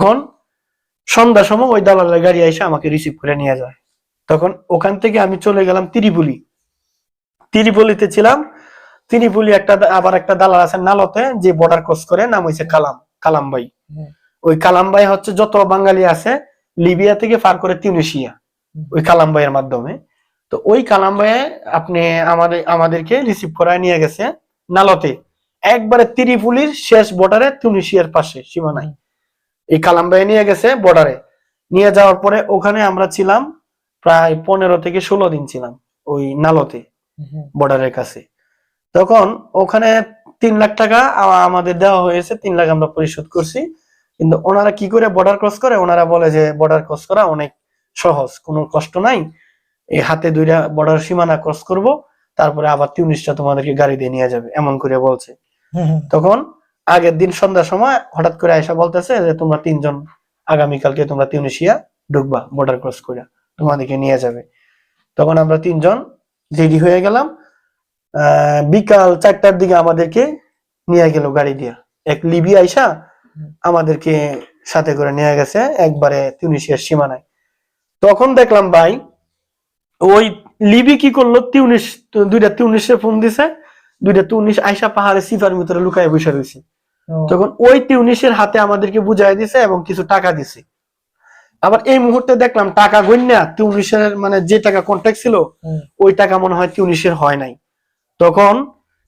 তখন সন্ধ্যার সময় ওই দালালের গাড়ি এসে আমাকে রিসিভ করে নিয়ে যায়। তখন ওখান থেকে আমি চলে গেলাম তিরিপুলি। তিরিপুলিতে ছিলাম। তিরিপুলি একটা আবার একটা দালাল আছে নালতে যে বর্ডার ক্রস করে নাম হয়েছে কালাম কালাম ভাই ওই কালাম ভাই হচ্ছে যত বাঙালি আছে লিবিয়া থেকে পার করে তিউনিশিয়া। ওই কালাম ভাইয়ের মাধ্যমে। তো ওই কালাম ভাইয়ে আপনি আমাদের আমাদেরকে রিসিভ করায় নিয়ে গেছে নালতে। একবারে তিরিপুলির শেষ বর্ডারে তিউনিশিয়ার পাশে সীমানায়। এই কালাম ভাই নিয়ে গেছে বর্ডারে নিয়ে যাওয়ার পরে ওখানে আমরা ছিলাম প্রায় পনেরো থেকে ষোলো দিন ছিলাম ওই নালতে বর্ডারের কাছে। তখন ওখানে তিন লাখ টাকা আমাদের দেওয়া হয়েছে তিন লাখ আমরা পরিশোধ করছি। কিন্তু ওনারা কি করে বর্ডার ক্রস করে? ওনারা বলে যে বর্ডার ক্রস করা অনেক সহজ কোনো কষ্ট নাই। এই হাতে দুইটা বর্ডার সীমানা ক্রস করব তারপরে আবার তিউনিশটা তোমাদেরকে গাড়ি দিয়ে নিয়ে যাবে এমন করে বলছে। তখন আগের দিন সন্ধ্যার সময় হঠাৎ করে আয়সা বলতেছে যে, তোমরা তিনজন আগামীকালকে তোমরা তিউনিশিয়া ঢুকবা বর্ডার ক্রস করে তোমাদেরকে নিয়ে যাবে। তখন আমরা তিনজন রেডি হয়ে গেলাম। বিকাল চারটার দিকে আমাদেরকে নিয়ে গেল গাড়ি দিয়ে। এক লিবি আইসা আমাদেরকে সাথে করে নিয়ে গেছে একবারে তিউনিশিয়ার সীমানায়। তখন দেখলাম ভাই, ওই লিবি কি করল? তিউনিশ, দুইটা তিউনিশে ফোন দিছে, দুইটা তিউনিশ আইসা পাহাড়ে সিফার ভিতরে লুকায় বসে রয়েছে। তখন ওই তিউনিশের হাতে আমাদেরকে বুঝাই দিছে এবং কিছু টাকা দিছে। আবার এই মুহূর্তে দেখলাম টাকা গণ্যা তিউনিশের মানে যে টাকা কন্ট্যাক্ট ছিল ওই টাকা মনে হয় তিউনিশের হয় নাই। তখন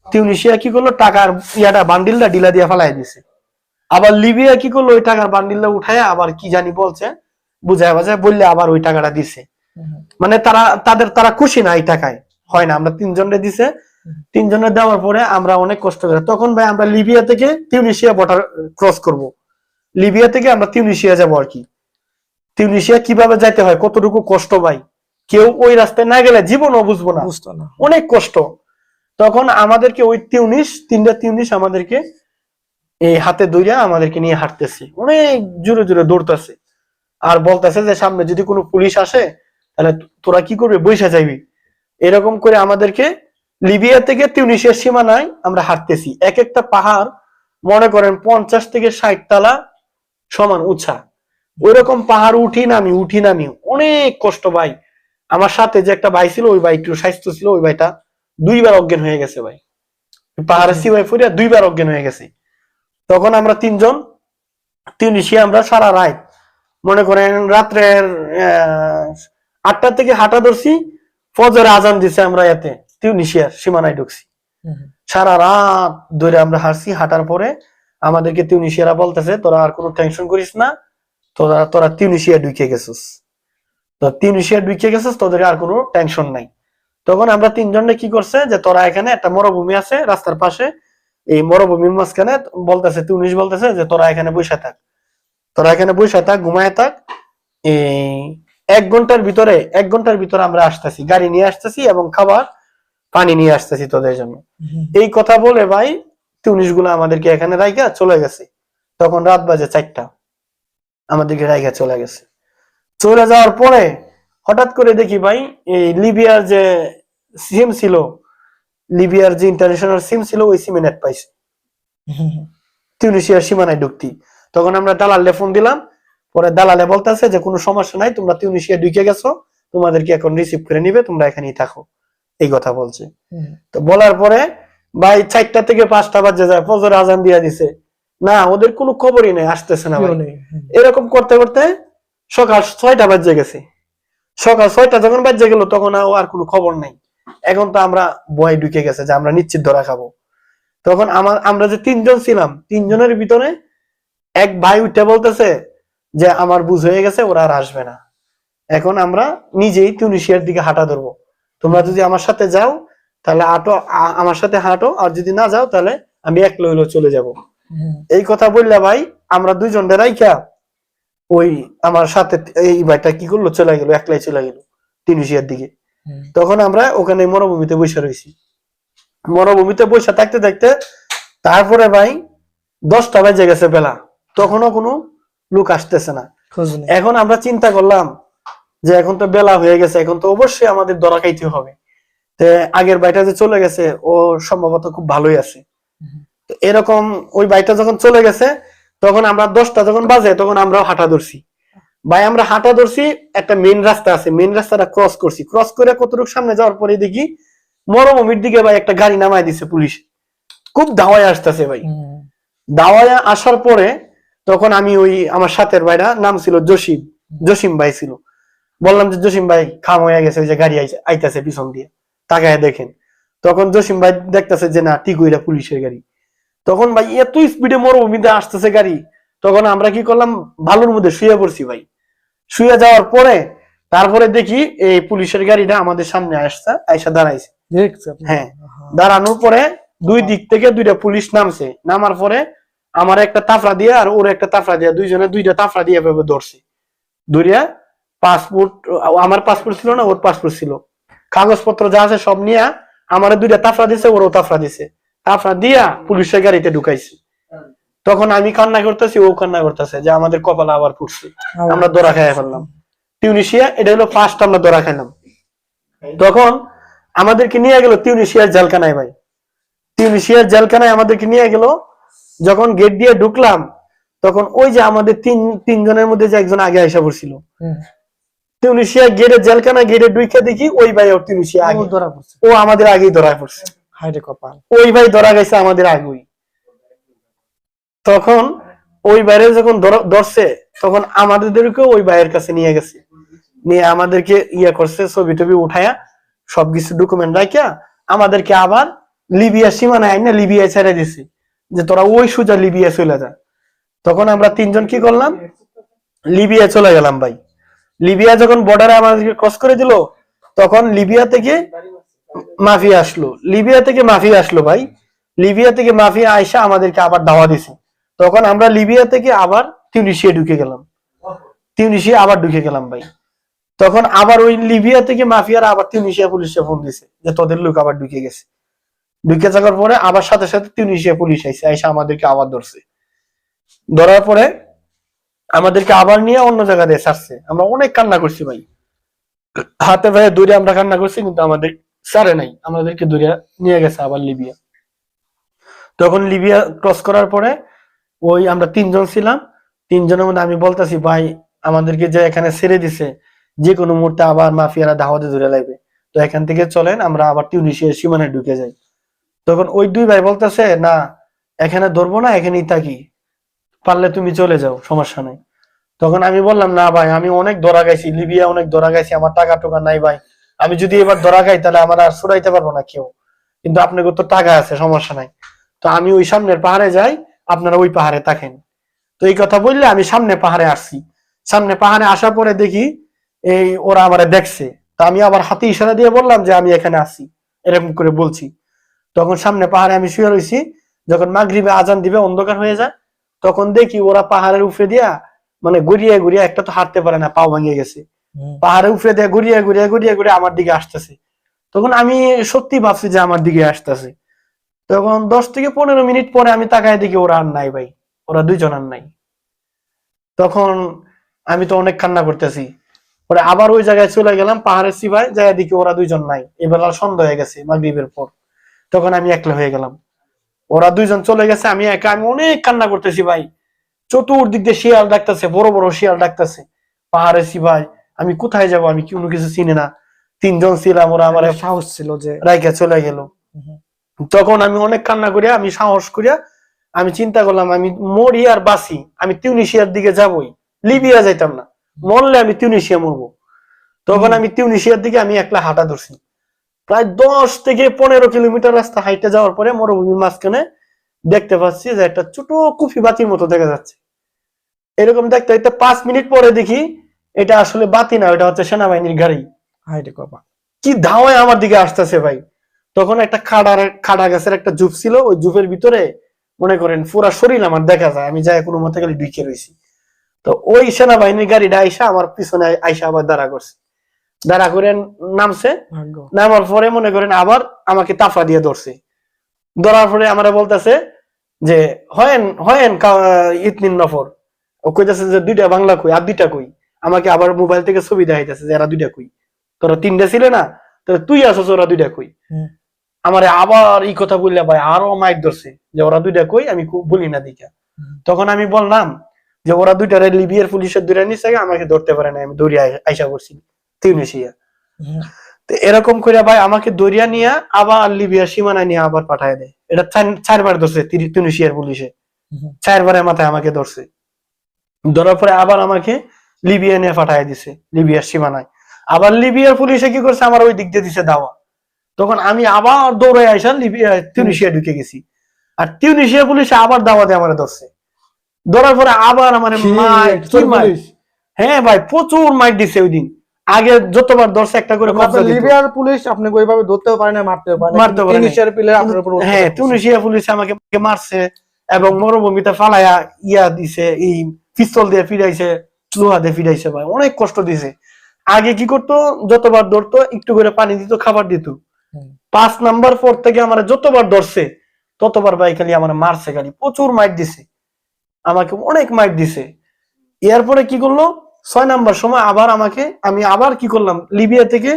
তিউনিশিয়া কি করল টাকার ইয়াটা বান্ডিলটা ডিলা দিয়ে ফেলাই দিছে। আবার লিবিয়া কি করল ওই টাকার বান্ডিলটা উঠায় আবার কি জানি বলছে বুঝায় বাজায় বললে আবার ওই টাকাটা দিছে। মানে তারা তাদের তারা খুশি না এই টাকায়। হয় না আমরা তিনজনে দিছে তিনজনে দেওয়ার পরে আমরা অনেক কষ্ট করে তখন ভাই আমরা লিবিয়া থেকে তিউনিশিয়া বর্ডার ক্রস করব। লিবিয়া থেকে আমরা তিউনিশিয়া যাব আর কি। তিউনিশিয়া কীভাবে যাইতে হয় কতটুকু কষ্ট ভাই? কেউ ওই রাস্তায় না গেলে জীবনও বুঝব না। বুঝতো না। অনেক কষ্ট। তখন আমাদেরকে ওই তিউনিশ তিনটা তিউনিশ আমাদেরকে এই হাতে দইরা আমাদেরকে নিয়ে হাঁটতেছে। অনেক জোরে জোরে দৌড়তেছে। আর বলতেছে যে সামনে যদি কোনো পুলিশ আসে তাহলে তোরা কি করবি বৈশা যাইবি। এরকম করে আমাদেরকে লিবিয়া থেকে তিউনিশিয়ার সীমানায় আমরা হাঁটতেছি। এক একটা পাহাড় মনে করেন পঞ্চাশ থেকে ষাট তালা সমান উঁচা। ওই রকম পাহাড় উঠি নামি উঠি নামি। অনেক কষ্ট ভাই। আমার সাথে যে একটা ভাই ছিল ওই ভাই একটু স্বাস্থ্য ছিল ওই ভাইটা দুইবার অজ্ঞান হয়ে গেছে ভাই। পাহাড়ের সিবাই ফুরিয়া দুইবার অজ্ঞান হয়ে গেছে। তখন আমরা তিনজন তিউনিশিয়া আমরা সারা রাত মনে করেন রাত্রের আহ, আটটা থেকে হাঁটা ধরছি ফজর আজান দিছে আমরা এতে তিউনিশিয়ার সীমানায় ঢুকছি। সারা রাত ধরে আমরা হারছি হাঁটার পরে আমাদেরকে তিউনিশিয়ারা বলতেছে তোরা আর কোনো টেনশন করিস না তোরা তোরা তিউনিশিয়া ঢুকে গেছিস। তো তিউনিশিয়া ঢুকে গেছিস তোদের আর কোনো টেনশন নাই। তখন আমরা তিনজনে কি করছে যে তোরা এখানে একটা মরুভূমি আছে রাস্তার পাশে এই মরুভূমির মাঝখানে বলতেছে তিউনিশ বলতেছে যে তোরা এখানে বসে থাক। তোরা এখানে বসে থাক ঘুমায় থাক। এই এক ঘণ্টার ভিতরে এক ঘণ্টার ভিতরে আমরা আসতেছি গাড়ি নিয়ে আসতেছি এবং খাবার পানি নিয়ে আসতেছি তোদের জন্য। এই কথা বলে ভাই তিউনিশগুলো আমাদেরকে এখানে রাইগা চলে গেছে। তখন রাত বাজে চারটা। আমাদেরকে রাইগা চলে গেছে। চলে যাওয়ার পরে হঠাৎ করে দেখি ভাই এই লিবিয়ার যে সিম ছিল লিবিয়ার যে ইন্টারন্যাশনাল সিম ছিল ওই সিমে নেট পাইছে। তিউনিশিয়ার সীমানায় ঢুকতি। তখন আমরা দালালে ফোন দিলাম। পরে দালালে বলতেছে যে কোনো সমস্যা নাই তোমরা তিউনিশিয়া ঢুকে গেছো। তোমাদেরকে এখন রিসিভ করে নিবে তোমরা এখানেই থাকো। এই কথা বলছে। তো বলার পরে ভাই চারটা থেকে পাঁচটা বাজে যায় ফজর আজান দিয়া দিছে। না ওদের কোনো খবরই নেই আসতেছে না এরকম করতে করতে সকাল ছয়টা বাজে গেছে। সকাল ছয়টা যখন বাজে গেল তখন আর কোনো খবর নেই। এখন তো আমরা ভয় ঢুকে গেছে যে আমরা নিশ্চিত ধরা খাব। তখন আমার আমরা যে তিনজন ছিলাম তিনজনের ভিতরে এক ভাই উঠে বলতেছে যে আমার বুঝ হয়ে গেছে ওরা আর আসবে না। এখন আমরা নিজেই তিউনিশিয়ার দিকে হাঁটা ধরবো। তোমরা যদি আমার সাথে যাও তাহলে আটো আমার সাথে হাঁটো আর যদি না যাও তাহলে আমি একলা হইলেও চলে যাব। এই কথা বললে ভাই আমরা দুইজন রাইখা ওই আমার সাথে এই ভাইটা কি করল চলে গেল একলাই চলে গেল তিনুশিয়ার দিকে। তখন আমরা ওখানে মরুভূমিতে বসে রয়েছি মরুভূমিতে বসে থাকতে থাকতে তারপরে ভাই দশটা বেজে গেছে বেলা। তখনও কোনো লোক আসতেছে না। এখন আমরা চিন্তা করলাম যে এখন তো বেলা হয়ে গেছে, এখন তো অবশ্যই আমাদের দরা খাইতে হবে। আগের বাইটা যে চলে গেছে, ও সম্ভবত খুব ভালোই আছে। তো এরকম ওই বাইটা যখন চলে গেছে, তখন আমরা দশটা যখন বাজে, তখন আমরা হাঁটা ধরছি। ভাই, আমরা হাঁটা ধরছি, একটা মেন রাস্তা আছে। মেন রাস্তাটা ক্রস করছি। ক্রস করে কতটুকু সামনে যাওয়ার পরে দেখি মরমমির দিকে ভাই একটা গাড়ি নামাই দিছে পুলিশ। খুব ধাওয়ায় আসতেছে ভাই। দাওয়ায় আসার পরে তখন আমি ওই আমার সাথের ভাইরা নাম ছিল জসিম। জসিম ভাই ছিল। বললাম যে জসিম ভাই খাম হয়ে গেছে ওই যে গাড়ি আইতাছে পিছন দিয়ে। তাকায় দেখেন। তখন জসিম ভাই দেখতেছে যে না ওইটা পুলিশের গাড়ি। তখন ভাই এত স্পিডে মরুভূমিতে আসতেছে গাড়ি। তখন আমরা কি করলাম ভালোর মধ্যে শুয়ে পড়ছি ভাই। শুয়ে যাওয়ার পরে তারপরে দেখি এই পুলিশের গাড়িটা আমাদের সামনে আসছে আইসা দাঁড়াইছে। হ্যাঁ। দাঁড়ানোর পরে দুই দিক থেকে দুইটা পুলিশ নামছে। নামার পরে আমার একটা তাফরা দিয়ে আর ওর একটা তাফরা দিয়ে দুইজনে দুইটা তাফরা দিয়ে এভাবে ধরছে। ধরিয়া পাসপোর্ট আমার পাসপোর্ট ছিল না ওর পাসপোর্ট ছিল। কাগজপত্র যা আছে সব নিয়ে আমার দুইটা তাফরা দিছে ওরও তাফরা দিছে। তাফরা দিয়া পুলিশের গাড়িতে ঢুকাইছে। তখন আমি কান্না করতেছি ও কান্না করতেছে যে আমাদের কপাল আবার আবার- আমরা দরা খাইয়া ফেললাম। টিউনিশিয়া এটা হলো ফার্স্ট আমরা দরা খাইলাম। তখন আমাদেরকে নিয়ে গেল টিউনিশিয়ার জেলখানায় ভাই। টিউনিশিয়ার জেলখানায় আমাদেরকে নিয়ে গেল। যখন গেট দিয়ে ঢুকলাম তখন ওই যে আমাদের তিন তিনজনের মধ্যে যে একজন আগে আইসা পড়ছিল। হুম, টিউনিশিয়া গেটে জেলখানা গেটে ঢুকে দেখি ওই ভাই ওর টিউনিশিয়া ও আগে। ধরা পড়ছে। ও আমাদের আগেই ধরা পড়ছে। হাইরে কপাল। ওই ভাই ধরা গেছে আমাদের আগেই। তখন ওই বাইরে যখন ধরছে তখন আমাদেরকে ওই ভাইয়ের কাছে নিয়ে গেছে। নিয়ে আমাদেরকে ইয়ে করছে ছবি টবি উঠায়া সবকিছু ডকুমেন্ট রাখিয়া আমাদেরকে আবার লিবিয়া সীমানায় আইনা লিবিয়ায় ছেড়ে দিছে যে তোরা ওই সোজা লিবিয়া চলে যা। তখন আমরা তিনজন কি করলাম? লিবিয়া চলে গেলাম ভাই। লিবিয়া যখন বর্ডারে আমাদেরকে ক্রস করে দিল, তখন লিবিয়া থেকে মাফিয়া আসলো। লিবিয়া থেকে মাফিয়া আসলো ভাই। লিবিয়া থেকে মাফিয়া আইসা আমাদেরকে আবার দাওয়া দিছে। তখন আমরা লিবিয়া থেকে আবার টিউনিশিয়া ঢুকে গেলাম। টিউনিশিয়া আবার ঢুকে গেলাম ভাই। তখন আবার ওই লিবিয়া থেকে মাফিয়ারা আবার টিউনিশিয়া পুলিশে ফোন দিছে যে তোদের লোক আবার ঢুকে গেছে। ঢুকে যাওয়ার পরে আবার সাথে সাথে টিউনিশিয়া পুলিশ আইসে আইসা আমাদেরকে আবার ধরছে। ধরার পরে আমাদেরকে আবার নিয়ে অন্য জায়গা দিয়ে ছাড়ছে। আমরা অনেক কান্না করছি ভাই। হাতে ভাই দূরে আমরা কান্না করছি, কিন্তু আমাদের সারে নাই। আমাদেরকে দূরে নিয়ে গেছে আবার লিবিয়া। তখন লিবিয়া ক্রস করার পরে ওই আমরা তিনজন ছিলাম। তিনজনের মধ্যে আমি বলতেছি, ভাই, আমাদেরকে যে এখানে ছেড়ে দিছে যে কোনো মুহূর্তে আবার মাফিয়ারা দাওয়াতে ধরে লাগবে। তো এখান থেকে চলেন, আমরা আবার টিউনিশিয়ার সীমানায় ঢুকে যাই। তখন ওই দুই ভাই বলতেছে, না, এখানে ধরবো না, এখানেই থাকি। পারলে তুমি চলে যাও, সমস্যা নাই। তখন আমি বললাম, না ভাই, আমি অনেক ধরা গাইছি লিবিয়া অনেক ধরা গাইছি আমার টাকা টোকা নাই ভাই। আমি যদি এবার ধরা খাই, তাহলে আমার আর ছুড়াইতে পারব না কেউ। কিন্তু আপনাকে তো টাকা আছে, সমস্যা নাই। তো আমি ওই সামনের পাহাড়ে যাই, আপনারা ওই পাহাড়ে থাকেন। তো এই কথা বললে আমি সামনে পাহাড়ে আসছি। সামনে পাহাড়ে আসার পরে দেখি, এই ওরা আমার দেখছে। তো আমি আবার হাতে ইশারা দিয়ে বললাম যে আমি এখানে আসি এরকম করে বলছি। তখন সামনে পাহাড়ে আমি শুয়ে রয়েছি যখন মাগরিবে আজান দিবে, অন্ধকার হয়ে যায়। তখন দেখি ওরা পাহাড়ের উপরে দিয়া মানে ঘুরিয়ে ঘুরিয়ে একটা তো হাঁটতে পারে না পাও ভাঙিয়ে গেছে। হুম, পাহাড়ে উপরে দিয়ে ঘুরিয়ে ঘুরিয়ে ঘুরিয়ে ঘুরিয়ে আমার দিকে আসতেছে। তখন আমি সত্যি ভাবছি যে আমার দিকে আসতেছে। তখন দশ থেকে পনেরো মিনিট পরে আমি তাকায় দেখি ওরা আর নাই ভাই। ওরা দুইজন আর নাই। তখন আমি তো অনেক কান্না করতেছি। পরে আবার ওই জায়গায় চলে গেলাম পাহাড়ের সিভায় যাই দেখি ওরা দুইজন নাই। এবার সন্ধ্যা হয়ে গেছে মাগরিবের পর। তখন আমি একলা হয়ে গেলাম। ওরা দুইজন চলে গেছে আমি একা আমি অনেক কান্না করতেছি ভাই। চতুর্দিক দিয়ে শিয়াল ডাকতেছে বড় বড় শিয়াল ডাকতেছে। পাহাড়ের সিভাই আমি কোথায় যাব? আমি কোনো কিছু চিনি না। তিনজন ছিলাম ওরা আমার সাহস ছিল যে রাইকা চলে গেল। তখন আমি অনেক কান্না করিয়া আমি সাহস করিয়া আমি চিন্তা করলাম আমি মরি আর বাসি আমি তিউনিশিয়ার দিকে যাবই। লিবিয়া যাইতাম না। মরলে আমি তিউনিশিয়া মরবো। তখন আমি তিউনিশিয়ার দিকে আমি একলা হাঁটা ধরছি। প্রায় দশ থেকে পনেরো কিলোমিটার রাস্তা হাইটে যাওয়ার পরে মরুভূমির মাঝখানে দেখতে পাচ্ছি যে একটা ছোট কুফি বাতির মতো দেখা যাচ্ছে। এরকম দেখতে দেখতে পাঁচ মিনিট পরে দেখি এটা আসলে বাতি না এটা হচ্ছে সেনাবাহিনীর গাড়ি। হাইরে কপাল। কি ধাওয়ায় আমার দিকে আসতেছে ভাই। তখন একটা খাড়ার খাড়া গাছের একটা জুপ ছিল ওই জুপের ভিতরে মনে করেন পুরা শরীর আমার দেখা যায় আমি যাই কোনো মতে গেলে ঢুকে রয়েছি তো ওই সেনাবাহিনীর গাড়িটা আইসা আমার পিছনে আইসা আবার দাঁড়া করছে। দাঁড়া করে নামছে। নামার পরে মনে করেন আবার আমাকে তাফা দিয়ে ধরছে। ধরার পরে আমরা বলতেছে যে হয়েন হয়েন ইতনিন নফর। ও কইতাছে যে দুইটা বাংলা কই আর দুইটা কই? আমাকে আবার মোবাইল থেকে ছবি দেখাইতেছে যে এরা দুইটা কই? তোরা তিনটা ছিল না তো তুই আসছ ওরা দুইটা কই। আমারে আবার এই কথা বললে ভাই আরও মাইক ধরছে যে ওরা দুইটা কই? আমি কু- বলি না দিকা। তখন আমি বললাম যে ওরা দুইটারে লিবিয়ার পুলিশের দূরে নিচ্ছে আমাকে ধরতে পারে না আমি দৌড়িয়ে আই- আইসা করছি তিউনিশিয়া। তো এরকম করে ভাই আমাকে দরিয়া নিয়ে আবার লিবিয়ার সীমানা নিয়ে আবার পাঠায় দেয়। এটা চারবার ধরছে তিউনিশিয়ার পুলিশে। চারবারের মাথায় আমাকে ধরছে। ধরার পরে আবার আমাকে লিবিয়া নিয়ে পাঠায় দিছে লিবিয়ার সীমানায়। আবার লিবিয়ার পুলিশে কি করছে? আমার ওই দিক দিয়ে দিছে দাওয়া। তখন আমি আবার দৌড়ে আইসা লিবিয়া তিউনিশিয়া ঢুকে গেছি। আর তিউনিশিয়া পুলিশে আবার দাওয়া দিয়ে আমার ধরছে। ধরার পরে আবার আমার পুলিশ? হ্যাঁ ভাই প্রচুর মাইর দিছে ওই দিন। আগে যতবার ধরছে একটা করে আপনার কবজা। লিবিয়ার পুলিশ আপনাকে ওইভাবে ধরতেও পারে না মারতেও পারে না। মারতেও পারে। তিনিশিয়ার পিলে আপনার উপর হ্যাঁ তুনিশিয়া পুলিশ আমাকে মারছে এবং মরুভূমিতে ফালাইয়া ইয়া দিছে এই পিস্তল দিয়ে ফিরাইছে লোহা দিয়ে ফিরাইছে ভাই। অনেক কষ্ট দিছে। আগে কি করতো? যতবার ধরতো একটু করে পানি দিত খাবার দিত। পাঁচ নাম্বার পর থেকে আমার যতবার ধরছে ততবার ভাই খালি আমার মারছে খালি। প্রচুর মাইর দিছে। আমাকে অনেক মাইর দিছে। এরপরে কি করল? ছয় নাম্বার সময় আবার আমাকে আমি আবার কি করলাম? লিবিয়া থেকে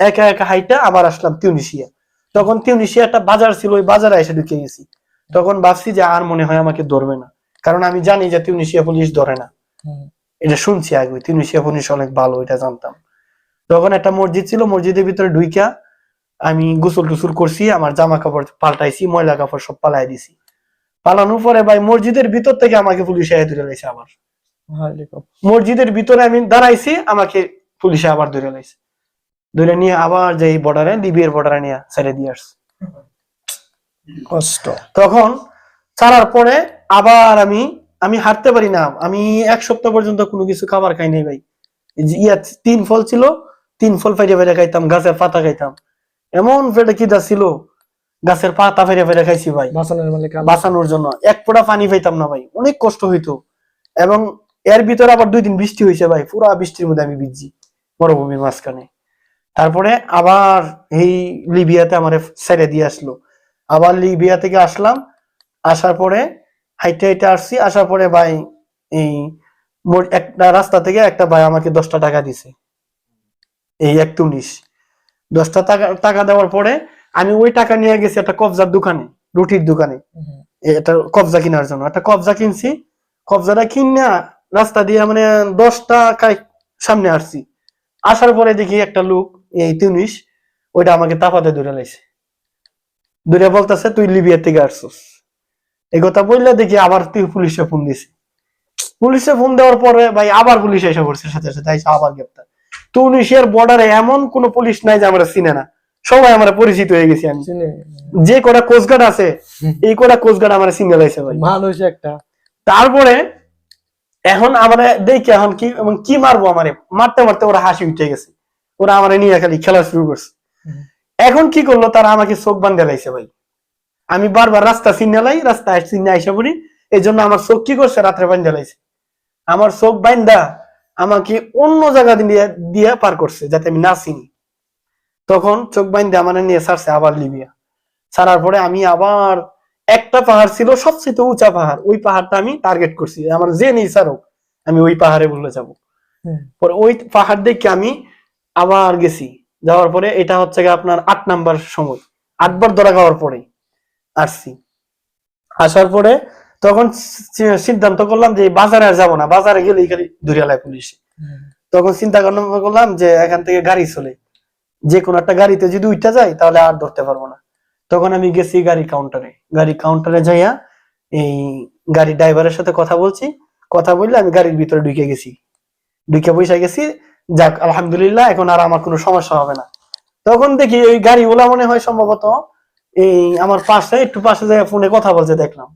একা একা হাইটা আবার আসলাম তিউনিশিয়া। তখন তিউনিশিয়া একটা বাজার ছিল ওই বাজারে এসে ঢুকে গেছি। তখন ভাবছি যে আর মনে হয় আমাকে ধরবে না। কারণ আমি জানি যে তিউনিশিয়া পুলিশ ধরে না। এটা শুনছি আগে তিউনিশিয়া পুলিশ অনেক ভালো এটা জানতাম। তখন একটা মসজিদ ছিল মসজিদের ভিতরে ঢুইকা আমি গোসল টুসুল করছি আমার জামা কাপড় পাল্টাইছি ময়লা কাপড় সব পালাই দিছি। পালানোর পরে ভাই মসজিদের ভিতর থেকে আমাকে পুলিশ ধরে লাইছে আবার। মসজিদের ভিতরে আমি দাঁড়াইছি আমাকে পুলিশে আবার ধরে লাইছে। ধরে নিয়ে আবার যে বর্ডারে লিবিয়ার বর্ডারে নিয়ে ছেড়ে দিয়ে আসছে। কষ্ট। তখন ছাড়ার পরে আবার আমি আমি হাঁটতে পারি না। আমি এক সপ্তাহ পর্যন্ত কোনো কিছু খাবার খাই নাই ভাই। ইয়া তিন ফল ছিল তিন ফল ফেরে ফেরে খাইতাম গাছের পাতা খাইতাম। এমন পেটে কিদা ছিল গাছের পাতা ফেরে ফেরে খাইছি ভাই। বাঁচানোর জন্য। এক ফোঁটা পানি পাইতাম না ভাই। অনেক কষ্ট হইতো। এবং এর ভিতরে আবার দুই দিন বৃষ্টি হয়েছে ভাই পুরা বৃষ্টির মধ্যে আমি ভিজছি মরুভূমির মাঝখানে। তারপরে আবার এই লিবিয়াতে আমার ছেড়ে দিয়ে আসলো। আবার লিবিয়া থেকে আসলাম আসার পরে হাইটে হাইটে আসছি আসার পরে ভাই এই একটা রাস্তা থেকে একটা ভাই আমাকে দশটা টাকা দিছে। এই এক উনিশ দশটা টাকা টাকা দেওয়ার পরে আমি ওই টাকা নিয়ে গেছি একটা কবজার দোকানে রুটির দোকানে। এটা কবজা কেনার জন্য। একটা কবজা কিনছি কবজাটা কিনা রাস্তা দিয়ে মানে দশটা সামনে আসছি। আসার পরে দেখি একটা লোক এই তিউনিশ ওইটা আমাকে তাপাতে দূরে লাইছে। দূরে বলতেছে তুই লিবিয়া থেকে আসছিস। এই কথা বললে দেখি আবার তুই পুলিশে ফোন দিছি। পুলিশে ফোন দেওয়ার পরে ভাই আবার পুলিশ এসে পড়ছে সাথে সাথে এসে আবার গ্রেপ্তার। তুনিশের বর্ডারে এমন কোন পুলিশ নাই যে আমরা চিনে না। সবাই আমরা পরিচিত হয়ে গেছি আমি। যে কটা কোস্টগার্ড আছে এই কটা কোস্টগার্ড আমার সিঙ্গেল আছে ভাই। মানুষ একটা। তারপরে এখন আমরা দেখি এখন কি এবং কি মারবো আমারে? মারতে মারতে ওরা হাসি উঠে গেছে। ওরা আমারে নিয়ে খালি খেলা শুরু করছে। এখন কি করল? তারা আমাকে চোখ বান্ধে লাইছে ভাই। আমি বারবার রাস্তা চিনে লাই রাস্তা চিনে আইসা পড়ি। এই জন্য আমার চোখ কি করছে? রাত্রে বান্ধে লাইছে। আমার চোখ বান্ধা আমাকে অন্য জায়গা দিয়ে দিয়ে পার করছে যাতে আমি না চিনি। তখন চোখ বান্ধে আমার নিয়ে ছাড়ছে আবার লিবিয়া। ছাড়ার পরে আমি আবার একটা পাহাড় ছিল সবচেয়ে উঁচা পাহাড়। ওই পাহাড়টা আমি টার্গেট করছি। আমার যে নেই স্যারও আমি ওই পাহাড়ে বলে যাব। পরে ওই পাহাড় দেখে আমি আবার গেছি। যাওয়ার পরে এটা হচ্ছে আপনার আট নাম্বার সময় আটবার ধরা খাওয়ার পরে আসছি। আসার পরে তখন সিদ্ধান্ত করলাম যে বাজারে আর যাব না। বাজারে গেলে খালি ধরিয়ালায় পুলিশ। তখন চিন্তা করলাম- করলাম যে এখান থেকে গাড়ি চলে। যে কোনো একটা গাড়িতে যদি উঠতে যাই তাহলে আর ধরতে পারব না। তখন আমি গেছি গাড়ি কাউন্টারে গাড়ি কাউন্টারে যাইয়া এই গাড়ি ড্রাইভারের সাথে কথা বলছি। কথা বললে আমি গাড়ির ভিতরে ঢুকে গেছি। ঢুকে বসে গেছি যাক আলহামদুলিল্লাহ এখন আর আমার কোনো সমস্যা হবে না। তখন দেখি ওই গাড়িগুলা মনে হয় সম্ভবত এই আমার পাশে একটু পাশে যায় ফোনে কথা বলছে দেখলাম।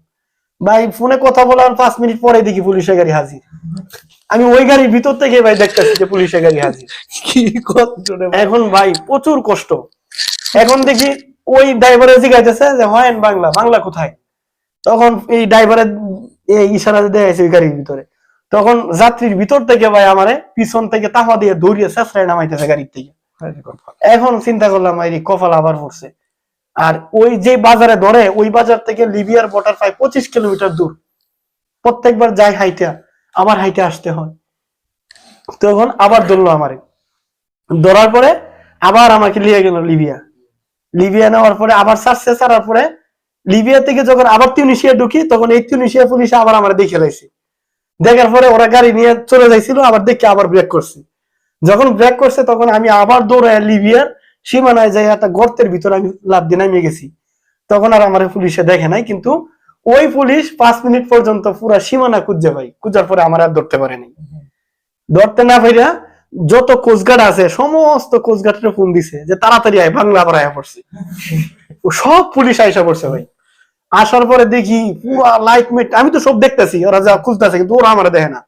ভাই ফোনে কথা বলার পাঁচ মিনিট পরে দেখি পুলিশের গাড়ি হাজির। আমি ওই গাড়ির ভিতর থেকে ভাই দেখতেছি যে পুলিশের গাড়ি হাজির। কি। এখন ভাই প্রচুর কষ্ট। এখন দেখি ওই ড্রাইভারের জিজ্ঞাসা যে হয় বাংলা বাংলা কোথায়? তখন এই ড্রাইভারের এই ইশারা দেয়া আছে ওই গাড়ির ভিতরে। তখন যাত্রীর ভিতর থেকে ভাই আমারে পিছন থেকে তাফা দিয়ে দৌড়িয়ে চেষ্টায় নামাইতেছে গাড়ির থেকে। এখন চিন্তা করলাম এই কপাল আবার পড়ছে। আর ওই যে বাজারে ধরে ওই বাজার থেকে লিবিয়ার বর্ডার প্রায় পঁচিশ কিলোমিটার দূর। প্রত্যেকবার যাই হাইটা আবার হাইটে আসতে হয়। তখন আবার ধরলো আমারে। ধরার পরে আবার আমাকে নিয়ে গেল লিবিয়া। লিবিয়া নেওয়ার পরে, আবার ছাড়ছে ছাড়ার পরে, লিবিয়া থেকে যখন আবার তিউনিশিয়া ঢুকি, তখন এই তিউনিশিয়া পুলিশ আবার আমরা দেখে লাইছি। দেখার পরে ওরা গাড়ি নিয়ে চলে যাইছিল, আবার দেখে আবার ব্রেক করছে। যখন ব্রেক করছে, তখন আমি আবার দৌড়ায় লিবিয়ার সীমানায় যাই একটা গর্তের ভিতরে আমি লাভ দিয়ে নামিয়ে গেছি। তখন আর আমার পুলিশে দেখে নাই, কিন্তু ওই পুলিশ পাঁচ মিনিট পর্যন্ত পুরা সীমানা খুঁজছে ভাই খুঁজার পরে আমার আর ধরতে পারেনি ধরতে না পাইরা যত কোচগার্ড আছে সমস্ত কোচগার্ডের ফোন দিছে যে তাড়াতাড়ি আয় বাংলা আবার আয়া পড়ছে। ও সব পুলিশ আইসা পড়ছে ভাই। আসার পরে দেখি পুরা লাইট মেট আমি তো সব দেখতেছি ওরা যা খুঁজতেছে কিন্তু ওরা আমার দেখে না।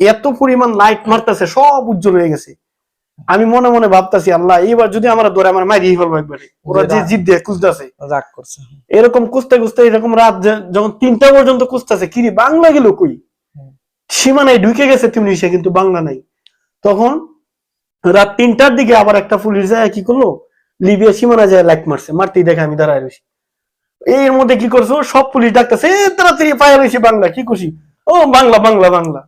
এত পরিমাণ লাইট মারতেছে সব উজ্জ্বল হয়ে গেছে। আমি মনে মনে ভাবতাছি আল্লাহ এইবার যদি আমরা ধরে আমার মাইরি ফেলব একবারে। ওরা যে জিদ দিয়ে খুঁজতেছে। রাগ করছে। এরকম খুঁজতে খুঁজতে এরকম রাত যখন তিনটা পর্যন্ত খুঁজতেছে কিরে বাংলা গেল কই? সীমানায় ঢুকে গেছে তুমি সে কিন্তু বাংলা নাই। তখন রাত তিনটার দিকে আবার একটা পুলিশ যায় কি করল? লিবিয়া সীমানা যায় লাইট মারছে। মারতেই দেখে আমি দাঁড়ায় রয়েছি। এর মধ্যে কি করছ সব পুলিশ ডাকতেছে "এ, তাড়াতাড়ি পায়ে রয়েছি বাংলা কি খুশি? ও বাংলা বাংলা বাংলা।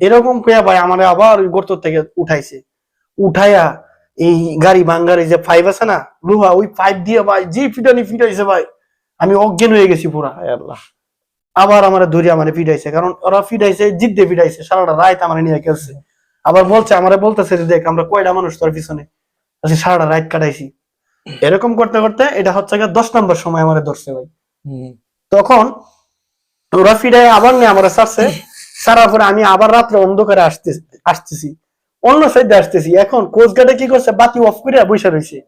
এরকম কইয়া ভাই আমার আবার ওই গর্ত থেকে উঠাইছে। উঠাইয়া এই গাড়ি ভাঙ্গার যে ফাইভ আছে না লোহা ওই ফাইভ দিয়ে ভাই যে ফিটানি ফিটাইছে ভাই আমি অজ্ঞান হয়ে গেছি পুরা। হায় আল্লাহ। আবার আমার ধরে আমার ফিটাইছে কারণ ওরা ফিটাইছে জিদ্দে ফিটাইছে সারাটা রাত আমার নিয়ে খেলছে আবার বলছে আমারে বলতেছে যে দেখ আমরা কয়টা মানুষ তোর পিছনে? আজকে সারাটা রাত কাটাইছি। এরকম করতে করতে এটা হচ্ছে গিয়ে দশ নম্বর সময় আমারে ধরছে ভাই। তখন ওরা ফিরাই আবার নিয়ে আমার ছাড়ছে। ছাড়ার পরে আমি আবার রাত্রে অন্ধকারে আসতে আসতেছি। অন্য সাইডে আসতেছি। এখন কোস্টগার্ডে কি করছে? বাতি অফ করে বসে রয়েছে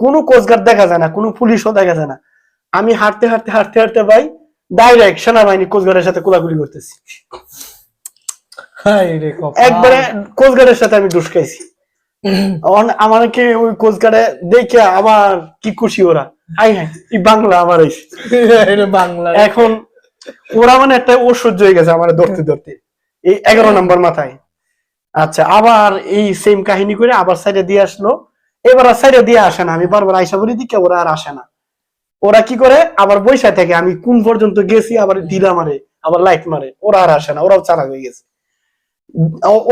কোনো কোস্টগার্ড দেখা যায় না কোনো পুলিশও দেখা যায় না। আমি হাঁটতে হাঁটতে হাঁটতে হাঁটতে ভাই ডাইরেক্ট সেনাবাহিনী কোস্টগার্ডের সাথে কোলাকুলি করতেছি। একবারে সাথে আমি আমাকে ওই দেখে আবার কি খুশি ওরা। বাংলা আমার বাংলা। এখন ওরা মানে একটা ঐশ্বর্য হয়ে গেছে আমার ধরতে ধরতে। এই এগারো নম্বর মাথায়। আচ্ছা আবার এই সেম কাহিনী করে আবার সাইডে দিয়ে আসলো। এবার আর সাইডে দিয়ে আসে না আমি বারবার আইসা বলি দিকে ওরা আর আসে না। ওরা কি করে? আবার বৈশা থেকে আমি কোন পর্যন্ত গেছি আবার দিলা মারে আবার লাইট মারে। ওরা আর আসে না ওরাও চালাক হয়ে গেছে।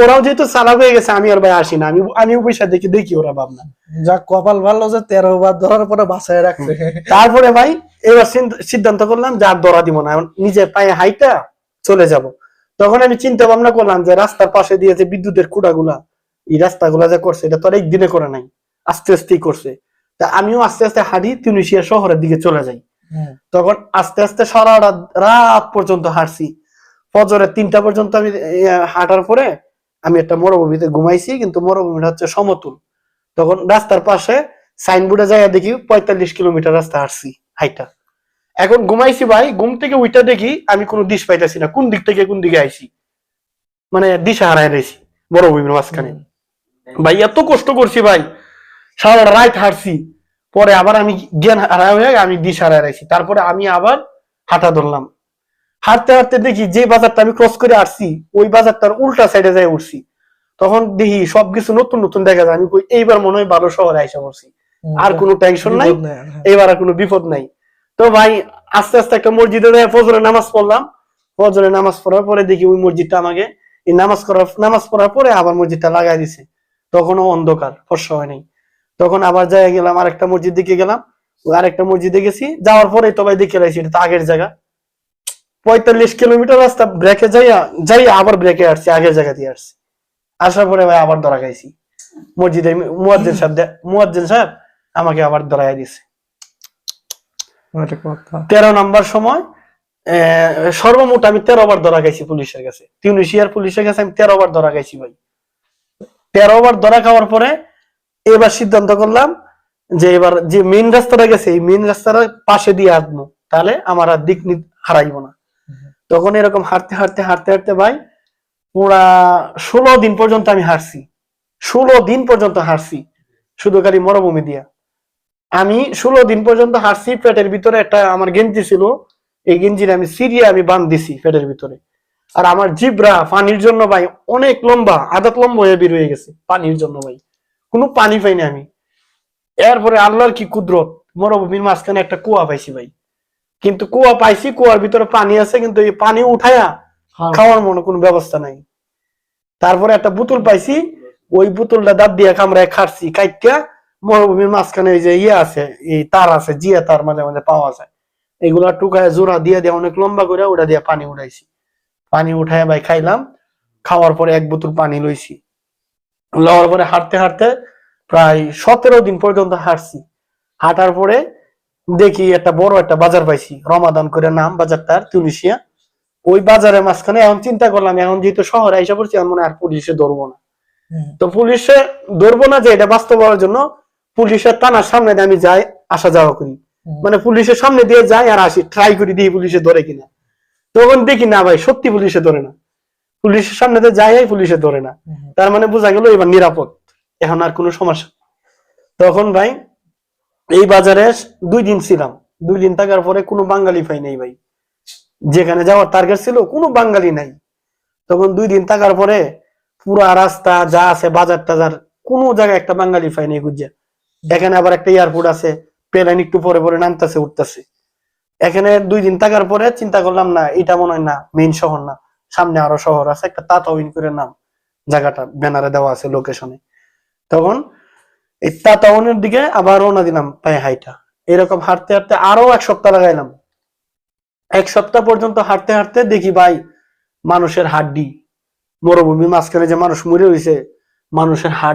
ওরাও যেহেতু চালাক হয়ে গেছে আমি আর ভাই আসি না। আমি আমি বৈশা দেখি দেখি ওরা ভাবনা। যা কপাল ভালো যে তেরো বার ধরার পরে বাসায় রাখছে। তারপরে ভাই এবার সিদ্ধান্ত করলাম যে আর দরা দিব না। নিজের পায়ে হাইটা চলে যাব। তখন আমি চিন্তা ভাবনা করলাম যে রাস্তার পাশে দিয়ে যে বিদ্যুতের কুড়াগুলা এই রাস্তাগুলা যে করছে এটা তো আর একদিনে করে নাই। আস্তে আস্তেই করছে। তা আমিও আস্তে আস্তে হাঁটি তিউনিশিয়া শহরের দিকে চলে যাই। তখন আস্তে আস্তে সারা রাত রাত পর্যন্ত হাঁটছি। ফজরের তিনটা পর্যন্ত আমি হাঁটার পরে আমি একটা মরুভূমিতে ঘুমাইছি, কিন্তু মরুভূমিটা হচ্ছে সমতুল। তখন রাস্তার পাশে সাইনবোর্ডে জায়গা দেখি পঁয়তাল্লিশ কিলোমিটার রাস্তা হাঁটছি হাইটা এখন ঘুমাইছি ভাই, ঘুম থেকে উইটা দেখি আমি কোনো দিশ পাইতেছি না, কোন দিক থেকে কোন দিকে আইছি। মানে দিশা হারাই রয়েছি মরুভূমির মাঝখানে। ভাই, এত কষ্ট করছি ভাই, সারা রাত হাঁটছি, পরে আবার আমি জ্ঞান হারাই হয়ে আমি দিশা হারাই রয়েছি তারপরে আমি আবার হাঁটা ধরলাম। হাঁটতে হাঁটতে দেখি যে বাজারটা আমি ক্রস করে আসছি ওই বাজারটার উল্টা সাইডে যাই উঠছি। তখন দেখি সবকিছু নতুন নতুন দেখা যায়। আমি এইবার মনে হয় ভালো শহরে আইসা পড়ছি। আর কোনো টেনশন নাই। হ্যাঁ। এবার আর কোনো বিপদ নাই। তো ভাই আস্তে আস্তে একটা মসজিদে যায় ফজরের নামাজ পড়লাম। ফজরের নামাজ পড়ার পরে দেখি ওই মসজিদটা আমাকে এই নামাজ করার নামাজ পড়ার পরে আবার মসজিদটা লাগাই দিছে। তখনও অন্ধকার ফর্সা হয় নাই। তখন আবার যাই গেলাম আরেকটা মসজিদ দিকে গেলাম। আরেকটা মসজিদে গেছি। যাওয়ার পরে তো ভাই দেখে রাখছি এটা তো আগের জায়গা। পঁয়তাল্লিশ কিলোমিটার রাস্তা ব্রেকে যাইয়া যাইয়া আবার ব্রেকে আসছি আগের জায়গা দিয়ে আসছি। আসার পরে ভাই আবার ধরা খাইছি। মসজিদে মুয়াজ্জিন সাহেব মুয়াজ্জিন সাহেব আমাকে আবার ধরাই দিছে। তেরো নাম্বার সময় সর্বমোট আমি তেরো বার ধরা খাইছি পুলিশের কাছে। টিউনিশিয়ার পুলিশের কাছে আমি তেরো বার ধরা খাইছি ভাই। তেরো বার ধরা খাওয়ার পরে এবার সিদ্ধান্ত করলাম যে এবার যে মেন রাস্তাটা গেছে এই মেন রাস্তার পাশে দিয়ে আসব। তাহলে আমার আর দিক নি- হারাইবো না। তখন এরকম হাঁটতে হাঁটতে হাঁটতে হাঁটতে ভাই পুরা ষোলো দিন পর্যন্ত আমি হাঁটছি। ষোলো দিন পর্যন্ত হাঁটছি শুধু খালি মরুভূমি দিয়া। আমি ষোলো দিন পর্যন্ত হাঁটছি, পেটের ভিতরে একটা আমার গেঞ্জি ছিল। এই গেঞ্জির আমি সিরিয়া আমি বান দিছি পেটের ভিতরে। আর আমার জিব্রা পানির জন্য ভাই অনেক লম্বা আদাত লম্বা হয়ে বের হয়ে গেছে পানির জন্য ভাই। কোনো পানি পাইনি আমি। এরপরে আল্লাহর কি কুদরত, মরুভূমির মাঝখানে একটা কুয়া পাইছি ভাই। কিন্তু কুয়া পাইছি কুয়ার ভিতরে পানি আছে কিন্তু এই পানি উঠায়া খাওয়ার মনে কোনো ব্যবস্থা নাই। তারপরে একটা বোতল পাইছি ওই বোতলটা দাঁত দিয়ে কামড়ায় খাচ্ছি কাইটা মরুভূমির মাঝখানে এই যে ইয়ে আছে এই তার আছে জিয়া তার মাঝে মাঝে পাওয়া যায়। এগুলা টুকায় জোড়া দিয়ে দিয়ে অনেক লম্বা করে ওটা দিয়ে পানি উঠাইছি। পানি উঠায় ভাই খাইলাম খাওয়ার পরে এক বোতল পানি লইছি। লওয়ার পরে হাঁটতে হাঁটতে প্রায় সতেরো দিন পর্যন্ত হাঁটছি। হাঁটার পরে দেখি একটা বড় একটা বাজার পাইছি রমাদান করে নাম বাজারটার তুনিশিয়া ওই বাজারের মাঝখানে এখন চিন্তা করলাম এখন যেহেতু শহরে আইসা পড়ছি এখন মনে আর পুলিশে ধরবো না। তো পুলিশে ধরবো না যে এটা বাস্তব হওয়ার জন্য পুলিশের টানার সামনে দিয়ে আমি যাই আসা যাওয়া করি। মানে পুলিশের সামনে দিয়ে যাই আর আসি ট্রাই করি দিয়ে পুলিশে ধরে কিনা। তখন দেখি না ভাই সত্যি পুলিশে ধরে না। পুলিশের সামনে দিয়ে যাই পুলিশে ধরে না। তার মানে বোঝা গেল এবার নিরাপদ। এখন আর কোনো সমস্যা তখন ভাই এই বাজারে দুই দিন ছিলাম। দুই দিন থাকার পরে কোনো বাঙালি পাই নাই ভাই। যেখানে যাওয়ার টার্গেট ছিল, কোনো বাঙালি নাই। তখন দুই দিন থাকার পরে পুরা রাস্তা যা আছে, বাজার টাজার, কোনো জায়গায় একটা বাঙালি পাই নাই গুজ্জা এখানে আবার একটা এয়ারপোর্ট আছে প্লেন একটু পরে পরে নামতেছে, উঠতেছে। এখানে দুই দিন থাকার পরে চিন্তা করলাম, না, এটা মনে হয় না মেইন শহর না। সামনে আরও শহর আছে, একটা তাতাউইন করে নাম। জায়গাটা ব্যানারে দেওয়া আছে লোকেশনে তখন এই দিকে আবার রওনা দিলাম পায়ে হাইটা। এরকম হাঁটতে হাঁটতে আরও এক সপ্তাহ লাগাইলাম। এক সপ্তাহ পর্যন্ত হাঁটতে হাঁটতে দেখি ভাই, মানুষের হাড্ডি, মরুভূমির মাঝখানে যে মানুষ মরে হয়েছে মানুষের হাড়